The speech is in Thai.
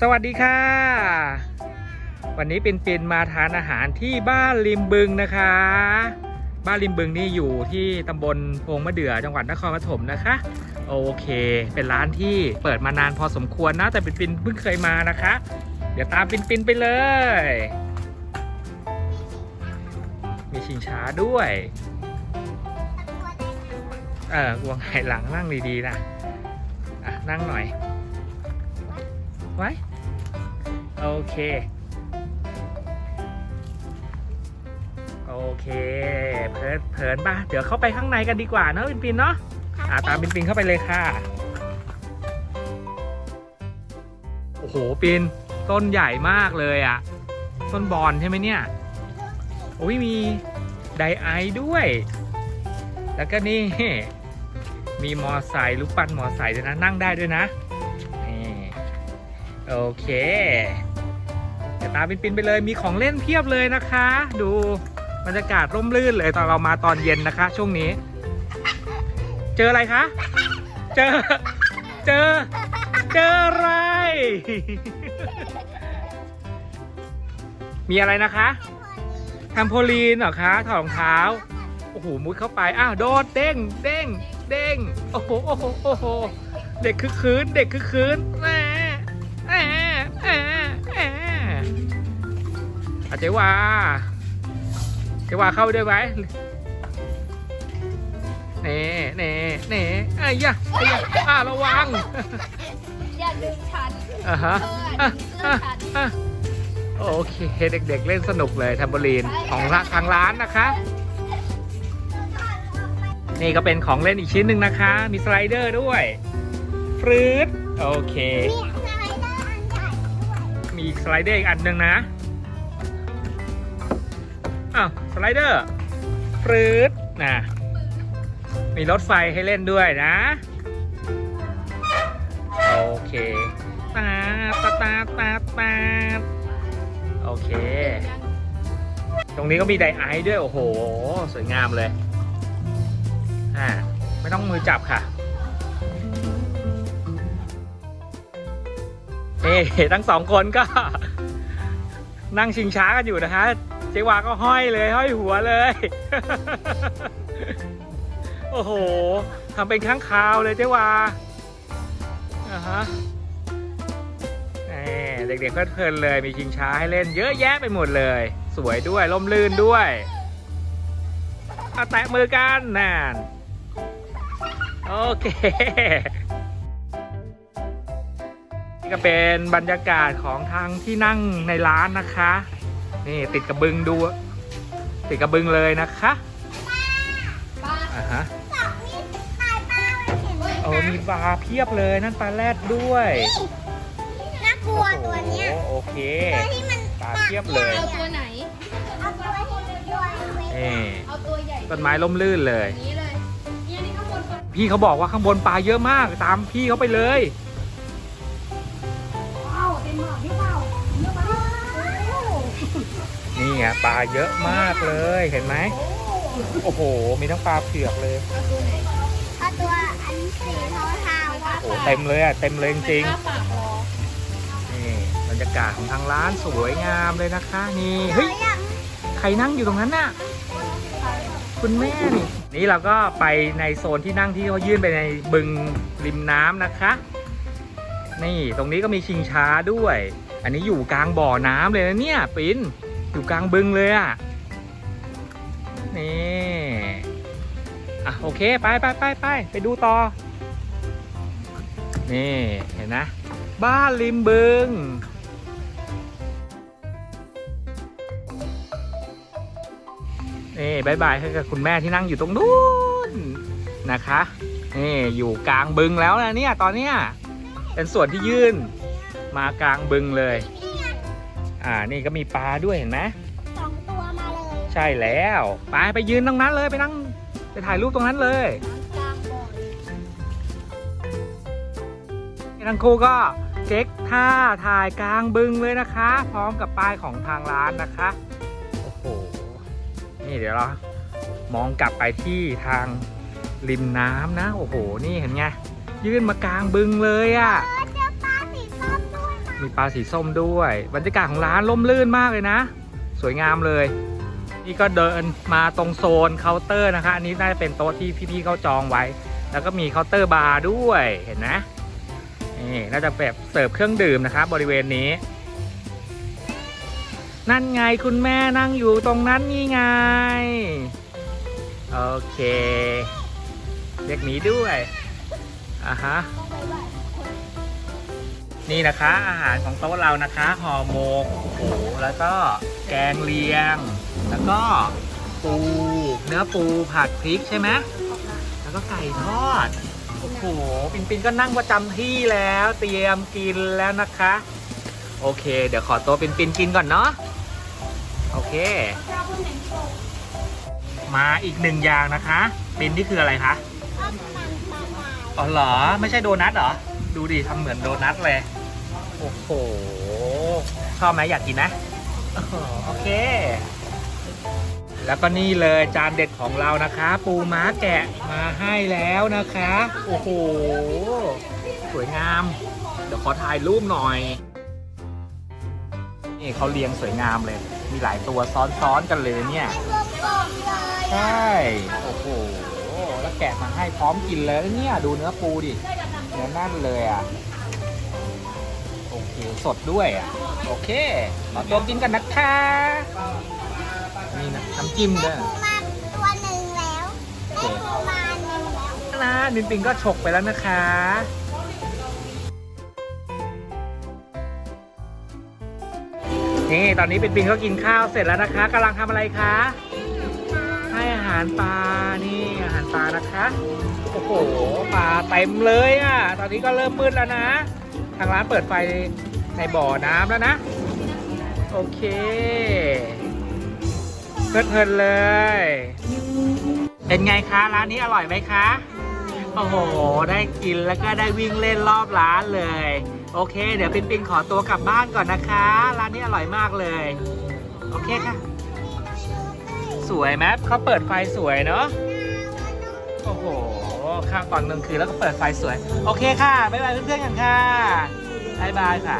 สวัสดีค่ะ วันนี้ปินปินมาทานอาหารที่บ้านริมบึงนะคะ บ้านริมบึงนี่อยู่ที่ตำบลโพงมะเดื่อจังหวัดนครปฐมนะคะ โอเค เป็นร้านที่เปิดมานานพอสมควรนะ แต่ปินปินเพิ่งเคยมานะคะ เดี๋ยวตามปินปินไปเลย มีชิงช้าด้วย เออวงไหหลังนั่งดีๆนะอะนั่งหน่อย ไว้ โอเค โอเค เพลินเพลินป่ะ เดี๋ยวเข้าไปข้างในกันดีกว่าเนอะปินปินเนาะอ่าตามปินปินเข้าไปเลยค่ะ โอ้โหปินต้นใหญ่มากเลยอะ่ะ ต้นบอนใช่ไหมเนี่ย โอ้ยมีไดไอซ์ด้วย แล้วก็นี่ มีมอไซค์ลูกปั้นมอไซค์ด้วยนะนั่งได้ด้วยนะนี่โอเคเดี๋ยวตาปินปินไปเลยมีของเล่นเพียบเลยนะคะ ดูบรรยากาศร่มรื่นเลยตอนเรามาตอนเย็นนะคะ ช่วงนี้ เจออะไรคะเจอเจอเจออะไร มีอะไรนะคะทำโพลีนเหรอคะถอดรองเท้า โอ้โหมุดเข้าไป อ้าว โดดเด้งเด้ง เด้งโอ้โหโอ้โหโอ้โหเด็กคือคืนเด็กคือคืนแหมแหมแหมแหมอาเจวาเจวาเข้าไปด้วยไหมเน่เน่เน่ไอ้ยะไอ้ยะอ่าระวังอย่าดึงฉันอ่าฮะเธออะเสื้ออะฉันอะโอเคเด็กๆเล่นสนุกเลยแทมโบลีนของร้านทางร้านนะคะ นี่ก็เป็นของเล่นอีกชิ้นหนึ่งนะคะ มีสไลเดอร์ด้วยฟรืดโอเคเนี่ยสไลเดอร์อันใหญ่ด้วยมีอีกสไลเดอร์อีกอันหนึ่งนะอ้าวสไลเดอร์ฟรืดนะมีรถไฟให้เล่นด้วยนะ โอเคตาตาตาตาตาโอเค ตรงนี้ก็มีไดไอซ์ด้วย โอ้โห สวยงามเลย อ่าไม่ต้องมือจับค่ะเอ๊ทั้งสองคนก็ นั่งชิงช้ากันอยู่นะคะเจวาก็ห้อยเลยห้อยหัวเลย โอ้โหทำเป็นข้างคาวเลยเจวาอ่าฮะเด็กๆเพลินเลยมีชิงช้าให้เล่นเยอะแยะไปหมดเลย สวยด้วยล่มลื่นด้วยเอาแตะมือกันนั่น โอเค นี่ก็เป็นบรรยากาศของทางที่นั่งในร้านนะคะ นี่ติดกับบึงดู ติดกับบึงเลยนะคะป้าอ่าฮะสองนี่ตายป้าเห็นไหมโอ้มีปลาเพียบเลยนั่นปลาแรดด้วยน่ากลัวตัวเนี้ยโอ้โหโอเคตัวที่มันปลาเพียบเลยเอาตัวไหนเอาตัวที่ตัวเล็กนี่เอาตัวใหญ่ต้นไม้ล่มลื่นเลยอย่างนี้เลยเนี่ย พี่เขาบอกว่าข้างบนปลาเยอะมาก ตามพี่เขาไปเลย ว้าวเต็มหมดพี่เปล่าเยอะมากนี่ไงปลาเยอะมากเลยเห็นไหมโอ้โห มีทั้งปลาเผือกเลยเอาตัวอันสีเทาๆว่าโอ้โหเต็มเลยอะเต็มเลยจริงอ้าปากรอๆนี่บรรยากาศของทางร้านสวยงามเลยนะคะ นี่เฮ้ยอยากใครนั่งอยู่ตรงนั้นน่ะ คุณแม่นี่ นี่เราก็ไปในโซนที่นั่งที่เขายื่นไปในบึงริมน้ำนะคะ นี่ตรงนี้ก็มีชิงช้าด้วย อันนี้อยู่กลางบ่อน้ำเลยนะเนี่ยปิ้นอยู่กลางบึงเลยอะนี่อะโอเคไปไปไปไปไปดูต่อ นี่เห็นนะ บ้านริมบึง นี่บายบายให้กับคุณแม่ที่นั่งอยู่ตรงนู้นนะคะนี่อยู่กลางบึงแล้วนะเนี่ยตอนเนี้ยเป็นส่วนที่ยื่นมากลางบึงเลย อ่านี่ก็มีปลาด้วยเห็นไหมสองตัวมาเลยใช่แล้วไปไปยืนตรงนั้นเลยไปนั่งไปถ่ายรูปตรงนั้นเลยกลางบ่อทั้งคู่ก็เก๊กท่าถ่ายกลางบึงเลยนะคะ พร้อมกับป้ายของทางร้านนะคะโอ้โห นี่เดี๋ยวเรามองกลับไปที่ทางริมน้ำนะ โอ้โห นี่เห็นไง ยื่นมากลางบึงเลยอะ่ะ มีปลาสีส้มด้วย บรรยากาศของร้านร่มรื่นมากเลยนะ สวยงามเลย นี่ก็เดินมาตรงโซนเคาน์เตอร์นะคะ อันนี้น่าจะเป็นโต๊ะที่พี่ๆเขาจองไว้ แล้วก็มีเคาน์เตอร์บาร์ด้วย เห็นไหมนี่น่าจะแบบเสิร์ฟเครื่องดื่มนะครับบริเวณนี้ นั่นไงคุณแม่นั่งอยู่ตรงนั้นนี่ไง โอเค เรียกหมีด้วยอะฮะ นี่นะคะ อาหารของโต๊ะเรานะคะห่อหมกโอ้แล้วก็แกงเลียง แล้วก็ปู เนื้อปูผัดพริกใช่ไหมแล้วก็ไก่ทอดโอ้โหปินปินก็นั่งประจำที่แล้ว เตรียมกินแล้วนะคะ โอเค เดี๋ยวขอตัวปินปินกินก่อนเนาะ โอเค มาอีกหนึ่งอย่างนะคะปินนี่คืออะไรคะก็มันปลาลายอ๋อเหรอ ไม่ใช่โดนัทเหรอ ดูดิทำเหมือนโดนัทเลย โอ้โห ชอบไหมอยากกินนะโอ้โหโอเค แล้วก็นี่เลยจานเด็ดของเรานะคะ ปูม้าแกะมาให้แล้วนะคะ โอ้โห สวยงาม เดี๋ยวขอถ่ายรูปหน่อย นี่เขาเรียงสวยงามเลย มีหลายตัวซ้อนๆกันเลยเนี่ยรวมกลมเลยใช่ โอ้โห แล้วแกะมาให้พร้อมกินเลยเนี่ย ดูเนื้อปูดิเนื้อแน่นเลยอะ โอเค สดด้วยอะ โอเคขอตัวกินกันนะคะนี่นะน้ำจิ้มด้วยปูมาตัวหนึ่งแล้วได้ปูมาหนึ่งแล้วนะนินปิงก็ฉกไปแล้วนะคะ นี่ตอนนี้ปินปิงก็กินข้าวเสร็จแล้วนะคะกำลังทำอะไรคะให้อาหารปลานี่อาหารปลานะคะโอ้โหปลาเต็มเลยอะ ตอนนี้ก็เริ่มมืดแล้วนะ ทางร้านเปิดไฟในบ่อน้ำแล้วนะ โอเคเพลินๆเลย เป็นไงคะร้านนี้อร่อยไหมคะ โอ้โห ได้กินแล้วก็ได้วิ่งเล่นรอบร้านเลย โอเค เดี๋ยวปินปินขอตัวกลับบ้านก่อนนะคะ ร้านนี้อร่อยมากเลย โอเคค่ะ สวยไหมเขาเปิดไฟสวยเนาะ โอ้โห ข้าวตอนกลางคืนแล้วก็เปิดไฟสวย โอเคค่ะ บ๊ายบายเพื่อนๆกันค่ะ บ๊ายบายค่ะ